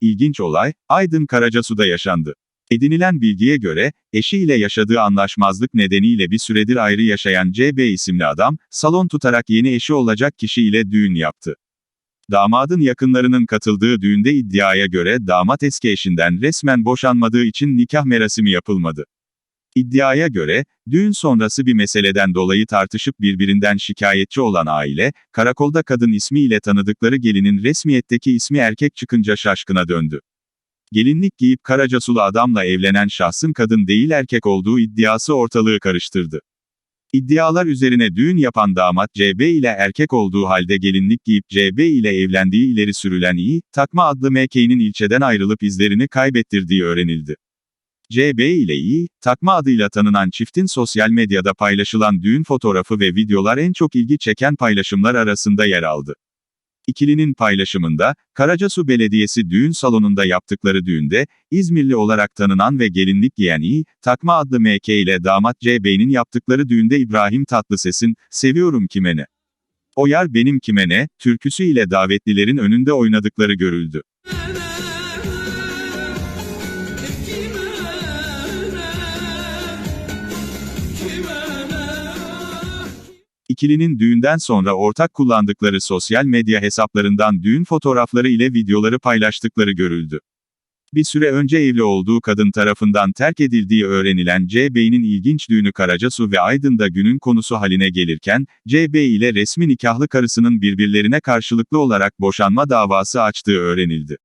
İlginç olay, Aydın Karacasu'da yaşandı. Edinilen bilgiye göre, eşiyle yaşadığı anlaşmazlık nedeniyle bir süredir ayrı yaşayan CB isimli adam, salon tutarak yeni eşi olacak kişi ile düğün yaptı. Damadın yakınlarının katıldığı düğünde iddiaya göre damat eski eşinden resmen boşanmadığı için nikah merasimi yapılmadı. İddiaya göre, düğün sonrası bir meseleden dolayı tartışıp birbirinden şikayetçi olan aile, karakolda kadın ismiyle tanıdıkları gelinin resmiyetteki ismi erkek çıkınca şaşkına döndü. Gelinlik giyip Karacasulu adamla evlenen şahsın kadın değil erkek olduğu iddiası ortalığı karıştırdı. İddialar üzerine düğün yapan damat CB ile erkek olduğu halde gelinlik giyip CB ile evlendiği ileri sürülen İ, Takma adlı MK'nin ilçeden ayrılıp izlerini kaybettirdiği öğrenildi. CB ile İ, Takma adıyla tanınan çiftin sosyal medyada paylaşılan düğün fotoğrafı ve videolar en çok ilgi çeken paylaşımlar arasında yer aldı. İkilinin paylaşımında, Karacasu Belediyesi düğün salonunda yaptıkları düğünde, İzmirli olarak tanınan ve gelinlik giyen İ, Takma adlı MK ile damat CB'nin yaptıkları düğünde İbrahim Tatlıses'in, Seviyorum Kime Ne? O yar benim kime ne, türküsü ile davetlilerin önünde oynadıkları görüldü. İkilinin düğünden sonra ortak kullandıkları sosyal medya hesaplarından düğün fotoğrafları ile videoları paylaştıkları görüldü. Bir süre önce evli olduğu kadın tarafından terk edildiği öğrenilen CB'nin ilginç düğünü Karacasu ve Aydın'da günün konusu haline gelirken, CB ile resmi nikahlı karısının birbirlerine karşılıklı olarak boşanma davası açtığı öğrenildi.